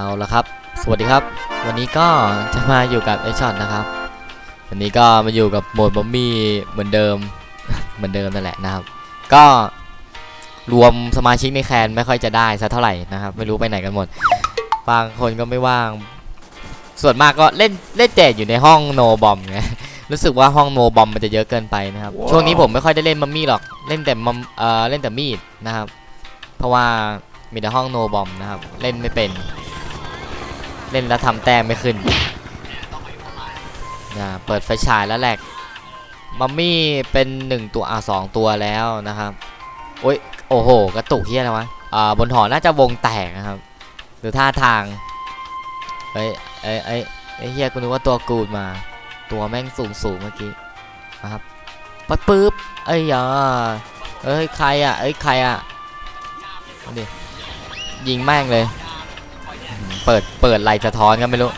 เอาละครับ สวัสดีครับ วันนี้ก็จะมาอยู่กับไอช็อตนะครับ วันนี้ก็มาอยู่กับโหมดบอมมี่เหมือนเดิม เหมือนเดิมนั่นแหละนะครับ ก็รวมสมาชิกในแคนไม่ค่อยจะได้สักเท่าไหร่นะครับ ไม่รู้ไปไหนกันหมด บางคนก็ไม่ว่าง ส่วนมากก็เล่นเล่นแต่อยู่ในห้องโนบอมไง รู้สึกว่าห้องโนบอมมันจะเยอะเกินไปนะครับ ช่วงนี้ผมไม่ค่อยได้เล่นมัมมี่หรอก เล่นแต่มัมเอ่อเล่นแต่มีดนะครับ เพราะว่ามีแต่ห้องโนบอมนะครับ เล่นไม่เป็น เล่นแล้วทำแต้มไม่ขึ้นนะเปิดไฟฉายแล้วแหลกมัมมี่เป็นหนึ่งตัวอะสองตัวแล้วนะครับโอ้ยโอ้โห กระตุกเฮียอะไรวะอ่าบนหอน่าจะวงแตกนะครับดูท่าทางเอ้ยเอ้ยเอ้ยเฮียกูนึกว่าตัวกูดมา ตัวแม่งสูงสูงเมื่อกี้นะครับปั๊บปึ๊บเอ้ยอย่าเอ้ยใครอะเอ้ยใครอะดิยิงแม่งเลย เปิดเปิดไลสะท้อนกันไม่รู้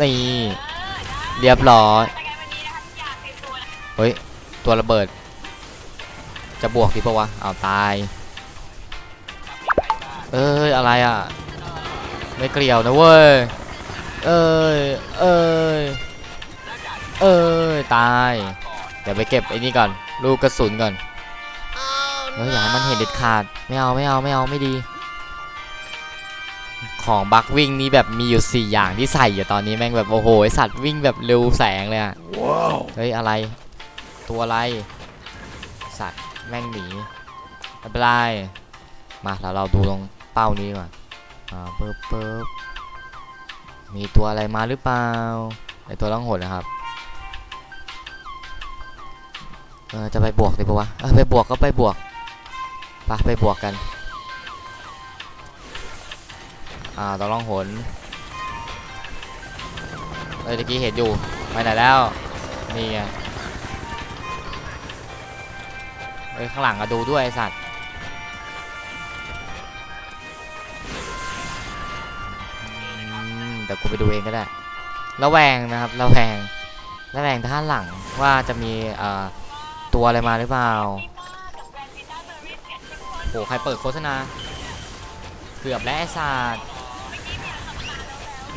นี่เรียบร้อยเฮ้ยตัวระเบิด จะบวกดีปะวะเอาตาย เอ้ยอะไรอะ ไม่เกลียวนะเว้ยเอ้ยเอ้ยเอ้ยตาย เดี๋ยวไปเก็บไอ้นี่ก่อน ลูกกระสุนก่อนเฮ้ยอย่าให้มันเห็นเด็ดขาด ไม่เอาไม่เอาไม่เอาไม่ดี ของบักวิ่งนี่แบบมีอยู่ 4 อย่างที่ใส่อยู่ตอนนี้แม่งแบบโอ้โหไอ้สัตว์วิ่งแบบเร็วแสงเลยอะเฮ้ยอะไร ตัวอะไร สัตว์แม่งหนีไม่เป็นไรมาแล้วเราดูตรงเป้านี้ก่อนอ่าเปิ๊บเปิ๊บมีตัวอะไรมาหรือเปล่าไอตัวล่องหนนะครับเออจะไปบวกดีปะวะเออไปบวกก็ไปบวกไปไปบวกกัน อ่าต้องล่องหนเอ้ยตะกี้เห็นอยู่ไปไหนแล้วนี่ไงเอ้ยข้างหลังก็ดูด้วยไอสัตว์อืมเดี๋ยวกูไปดูเองก็ได้ระแวงนะครับระแวงระแวงท่านหลังว่าจะมีเอ่อตัวอะไรมาหรือเปล่าโหใครเปิดโฆษณาเกือบแล้วไอสัตว์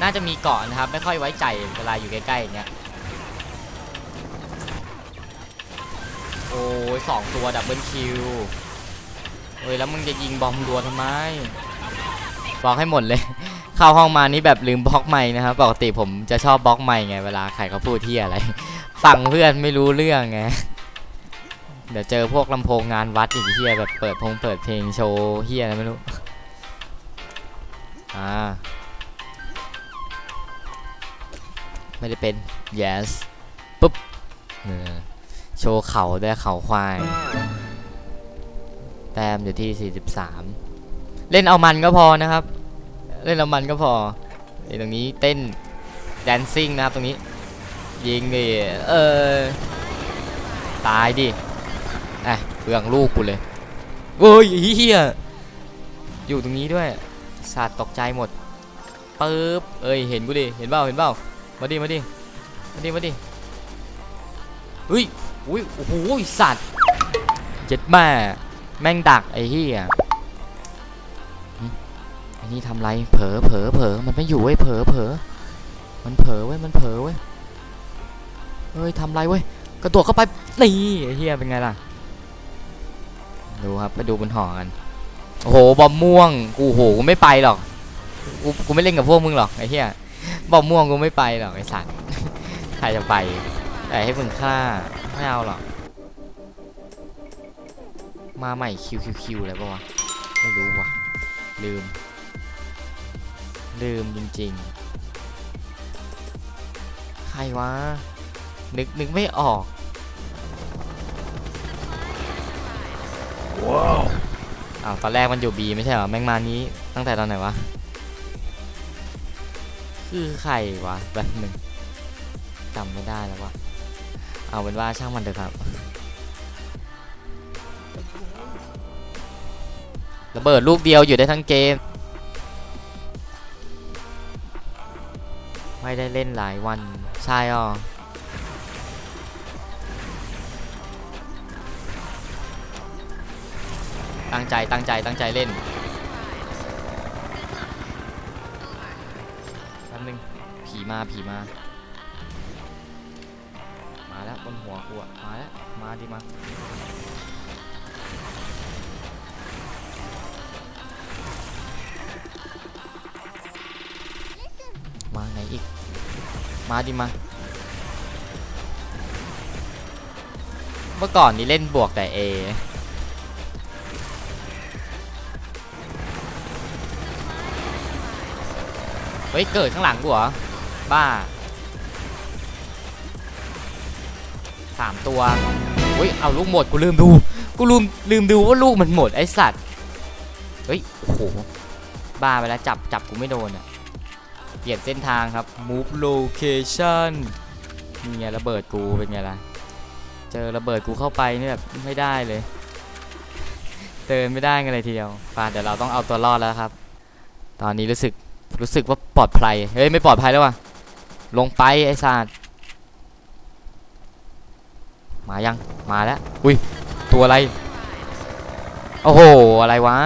น่าจะมีเกาะนะครับ ไม่ค่อยไว้ใจเวลาอยู่ใกล้ๆอย่างเงี้ยโอ้ยสองตัวดับเบิลคิวเฮ้ยแล้วมึงจะยิงบอมรัวทำไมบอกให้หมดเลย เข้าห้องมานี่แบบลืมบล็อกไมค์นะครับปกติผมจะชอบบล็อกไมค์ไงเวลาใครเขาพูดที่อะไรฟังเพื่อนไม่รู้เรื่องไงเดี๋ยวเจอพวกลำโพงงานวัดอีกเฮียแบบเปิดพงเปิดเพลงโชว์เฮียอะไรไม่รู้อ่า ไม่ได้เป็น yes ปุ๊บเออโชว์เข่าด้วยเข่าควาย แต้มอยู่ที่ 43 เล่นเอามันก็พอนะครับ เล่นเอามันก็พอไอ้ตรงนี้เต้น dancing นะครับตรงนี้ ยิงดิเออ ตายดิอะเปลืองลูกกูเลยโอ้ยเฮียอยู่ตรงนี้ด้วยสาดตกใจหมดปึ๊บเอ้ย เห็นกูดิ เห็นเปล่าเห็นเปล่า มาดิมาดิมาดิมาดิเฮ้ยอุ้ยโอ้โหสัตว์เจ็ดแม่แม่งดักไอ้เหี้ยไอ้นี่ทำไรเผลอเผลอเผลอมันไม่อยู่เว้ยเผลอเผลอมันเผลอเว้ยมันเผลอเว้ยเฮ้ยทำไรเว้ยกระโดดเข้าไปนี่ไอ้เหี้ยเป็นไงล่ะดูครับไปดูบนหอกันโอ้โหบอมม่วงกูโหกูไม่ไปหรอกกูกูไม่เล่นกับพวกมึงหรอกไอ้เหี้ย บอมม่วงกูไม่ไปหรอกไอสัตว์ใครจะไปแต่ให้มึงฆ่าไม่เอาหรอก มาใหม่คิวคิวคิวอะไรปะวะ ไม่รู้วะลืม ลืมจริงๆ ใครวะ นึกนึกไม่ออก ว้าวอ้าวตอนแรกมันอยู่บีไม่ใช่เหรอ แม่งมานี้ตั้งแต่ตอนไหนวะ คือใครวะแบบหนึ่งจำไม่ได้แล้ววะเอาเป็นว่าช่างมันเถอะครับระเบิดลูกเดียวอยู่ได้ทั้งเกม ไม่ได้เล่นหลายวัน ใช่อ่อตั้งใจตั้งใจตั้งใจเล่น มาผีมา มาแล้วบนหัวกูอะมาแล้วมาดิมามาไหนอีก มาดิมา เมื่อก่อนนี่เล่นบวกแต่ A เฮ้ย เกิดข้างหลังกูเหรอ บ้าสามตัวเฮ้ยเอาลูกหมดกูลืมดู กูลืมลืมดูว่าลูกมันหมดไอสัตว์เฮ้ยโอ้โหบ้าไปแล้วจับจับกูไม่โดนอะเปลี่ยนเส้นทางครับ move location นี่ไงระเบิดกูเป็นไงล่ะ เจอระเบิดกูเข้าไปนี่แบบไม่ได้เลยเดินไม่ได้กันเลยทีเดียวป่าเดี๋ยวเราต้องเอาตัวรอดแล้วครับ ตอนนี้รู้สึกรู้สึกว่าปลอดภัย เฮ้ยไม่ปลอดภัยแล้วว่ะ ลงไปไอ้สัตว์มายังมาแล้วอุ้ยตัวอะไรโอ้โหอะไรวะ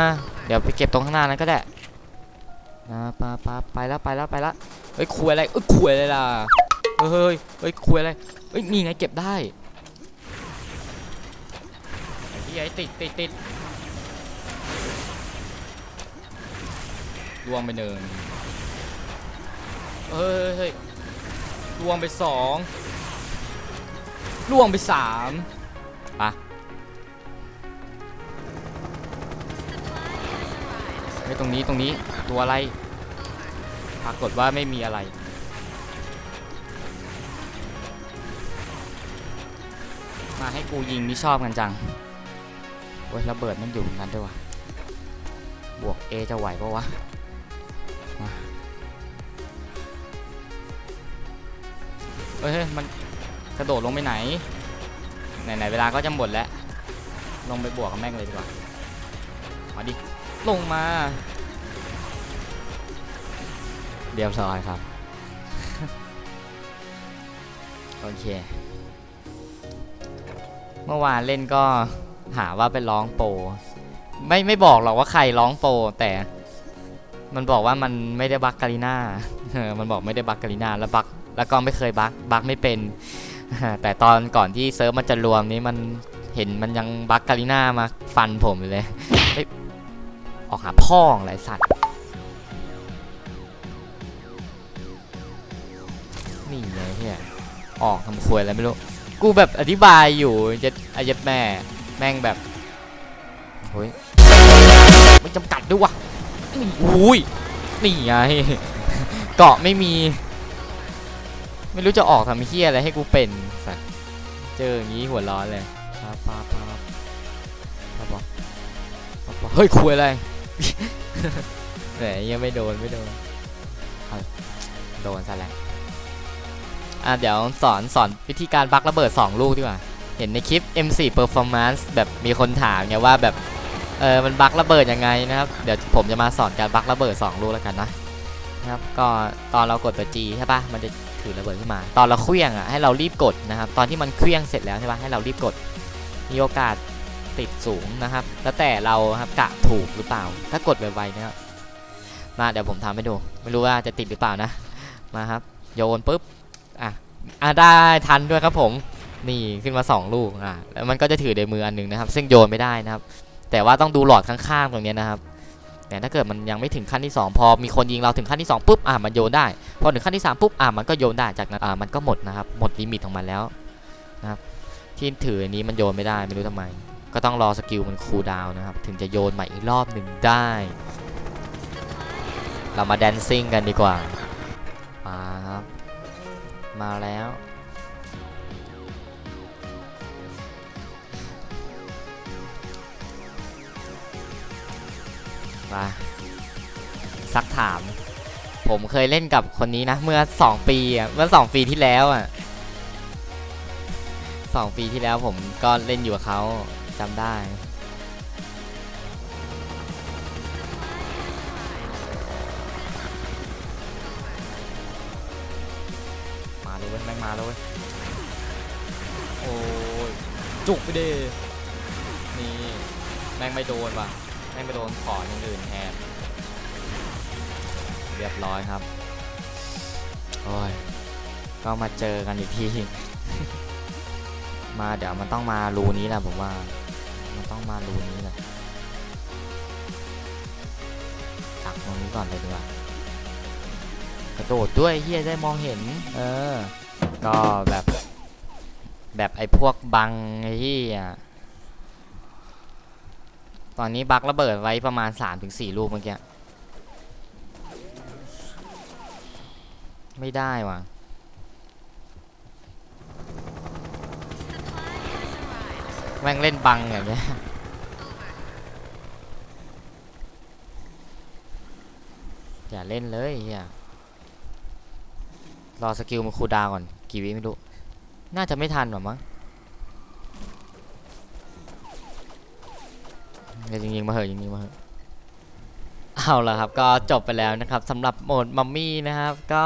เดี๋ยวไปเก็บตรงข้างหน้านั้นก็ได้นะปาปาไปแล้วไปแล้วไปแล้วเฮ้ยคุยอะไรเอ้ยคุยอะไรล่ะเฮ้ยเฮ้ยเฮ้ยคุยอะไรเฮ้ยนี่ไงเก็บได้ไอ้ที่ไอ้ติดติดติดลวงไปหนึ่งเฮ้ยเฮ้ย ลวงไปสองล่วงไปสามปะเฮ้ตรงนี้ตรงนี้ตัวอะไร ปรากฏว่าไม่มีอะไร มาให้กูยิงนี่ชอบกันจังโอ้ยระเบิดมันอยู่ตรงนั้นด้วยวะบวก A จะไหวปะวะมา เฮ้ยมันกระโดดลงไปไหน ไหนๆเวลาก็จะหมดแล้ว ลงไปบวกกับแม่งเลยดีกว่ามาดิ ลงมาเรียบร้อยครับ โอเค เมื่อวานเล่นก็หาว่าเป็นร้องโปรไม่ไม่บอกหรอกว่าใครร้องโปรแต่ มันบอกว่ามันไม่ได้บักกาลิน่ามันบอกไม่ได้บักกาลิน่าแล้วบัก แล้วก็ไม่เคยบักบักไม่เป็น แต่ตอนก่อนที่เซิร์ฟมันจะรวมนี้มันเห็นมันยังบักกาลิน่ามาฟันผมเลยออกหาพ่องไรสัตว์นี่ไงเฮียออกทำควยอะไรไม่รู้ กูแบบอธิบายอยู่จะอายัดแม่ แม่งแบบโอ้ยไม่จำกัดด้วยวะนี่อุ้ยนี่ไงเกาะไม่มี ไม่รู้จะออกทำเฮียอะไรให้กูเป็นสัตว์เจออย่างนี้หัวร้อนเลยป้าป้าป้าป้าป้าป้าเฮ้ยคุยอะไรแหมยังไม่โดนไม่โดนเอาโดนซะแล้วอะเดี๋ยวสอนสอนวิธีการบักระเบิด 2 ลูกดีกว่า เห็นในคลิป M4 Performance แบบมีคนถามไงว่าแบบเออมันบักระเบิดยังไงนะครับ เดี๋ยวผมจะมาสอนการบักระเบิด 2 ลูกแล้วกันนะนะครับ ก็ตอนเรากดตัว G ใช่ปะมันจะ ถือระเบิดขึ้นมา ตอนเราเคลี้ยงอะให้เรารีบกดนะครับ ตอนที่มันเคลี้ยงเสร็จแล้วใช่ปะให้เรารีบกด มีโอกาสติดสูงนะครับ แล้วแต่เราครับกะถูกหรือเปล่า ถ้ากดไวๆเนี่ยมาเดี๋ยวผมทำให้ดู ไม่รู้ว่าจะติดหรือเปล่านะ มาครับ โยนปุ๊บ อะอะได้ทันด้วยครับผม นี่ขึ้นมา 2 ลูก อะ แล้วมันก็จะถือในมืออันหนึงนะครับ ซึ่งโยนไม่ได้นะครับ แต่ว่าต้องดูหลอดข้างๆตรงนี้นะครับ แต่ถ้าเกิดมันยังไม่ถึงขั้นที่ 2 พอมีคนยิงเราถึงขั้นที่ 2ปุ๊บอะมันโยนได้ พอถึงขั้นที่ 3ปุ๊บอะมันก็โยนได้จากนั้นอะมันก็หมดนะครับหมดลิมิตของมันแล้วนะครับที่ถืออันนี้มันโยนไม่ได้ไม่รู้ทำไม ก็ต้องรอสกิลมันคูลดาวน์นะครับถึงจะโยนใหม่อีกรอบหนึ่งได้ เรามาแดนซิ่งกันดีกว่ามาครับมาแล้ว มาซักถาม ผมเคยเล่นกับคนนี้นะ เมื่อ 2 ปีอะเมื่อ 2 ปีที่แล้วอะ2ปีที่แล้วผมก็เล่นอยู่กับเขาจำได้มาเลยเว้ยแม่งมาแล้วเว้ยโอ้ยจุกไปดินี่แม่งไม่โดนว่ะ แม่ไปโดนขออย่างอื่นแทนเรียบร้อยครับโอ้ยก็มาเจอกันอีกทีมาเดี๋ยวมันต้องมารูนี้แหละผมว่า มันต้องมารูนี้แหละตักตรงนี้ก่อนเลยดีกว่ากระโดดด้วยเฮียได้มองเห็น เออ ก็แบบ แบบไอ้พวกบังไอ้เฮีย ตอนนี้บักระเบิดไว้ประมาณ 3-4 ลูกเมื่อกี้ ไม่ได้ว่ะ แม่งเล่นบังอย่างเงี้ยอย่าเล่นเลยเฮียรอสกิลมันคูดาวก่อน กี่วิไม่รู้ น่าจะไม่ทันหรอมั้งเดี๋ ยวยิงๆมาเหอะยิงๆมาเหอะเอาละครับก็จบไปแล้วนะครับสำหรับโหมดมัมมี่นะครับก็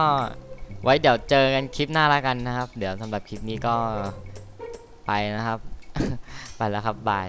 ไว้เดี๋ยวเจอกันคลิปหน้าละกันนะครับ เดี๋ยวสำหรับคลิปนี้ก็ไปนะครับ ไปแล้วครับบาย